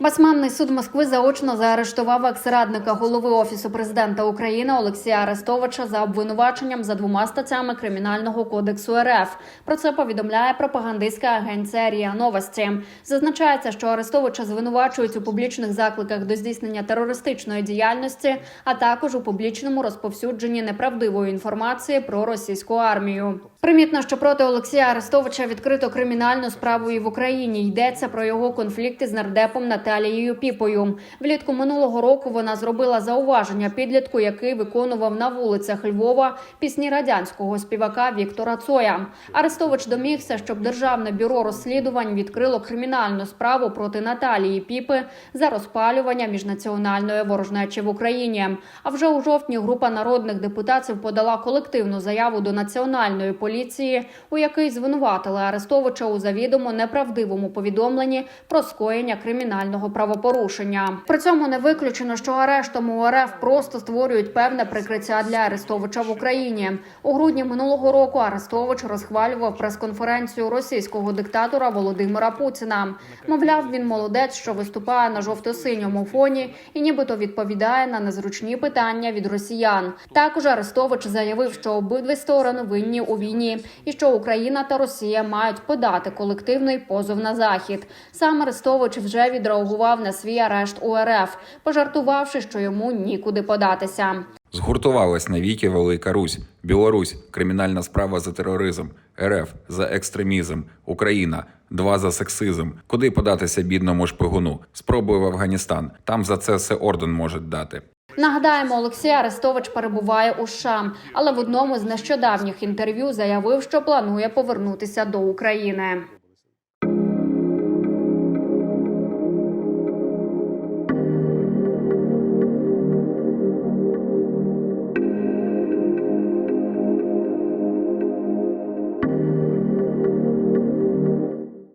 Басманний суд Москви заочно заарештував екс-радника голови офісу президента України Олексія Арестовича за обвинуваченням за двома статтями кримінального кодексу РФ. Про це повідомляє пропагандистська агенція РІА Новості. Зазначається, що Арестовича звинувачують у публічних закликах до здійснення терористичної діяльності, а також у публічному розповсюдженні неправдивої інформації про російську армію. Примітно, що проти Олексія Арестовича відкрито кримінальну справу і в Україні йдеться про його конфлікти з нардепом Наталією Піпою. Влітку минулого року вона зробила зауваження підлітку, який виконував на вулицях Львова пісні радянського співака Віктора Цоя. Арестович домігся, щоб державне бюро розслідувань відкрило кримінальну справу проти Наталії Піпи за розпалювання міжнаціональної ворожнечі в Україні. А вже у жовтні група народних депутатів подала колективну заяву до національної поліції, у якій звинуватили Арестовича у завідомо неправдивому повідомленні про скоєння кримінального правопорушення. При цьому не виключено, що арештом у РФ просто створюють певне прикриття для Арестовича в Україні. У грудні минулого року Арестович розхвалював прес-конференцію російського диктатора Володимира Путіна. Мовляв, він молодець, що виступає на жовто-синьому фоні і нібито відповідає на незручні питання від росіян. Також Арестович заявив, що обидві сторони винні у війні і що Україна та Росія мають подати колективний позов на захід. Сам Арестович вже відреагував на свій арешт у РФ, пожартувавши, що йому нікуди податися. Згуртувалась навіки Велика Русь, Білорусь, кримінальна справа за тероризм, РФ за екстремізм, Україна, два за сексизм. Куди податися бідному шпигуну? Спробуй в Афганістан. Там за це все орден можуть дати. Нагадаємо, Олексій Арестович перебуває у США, але в одному з нещодавніх інтерв'ю заявив, що планує повернутися до України.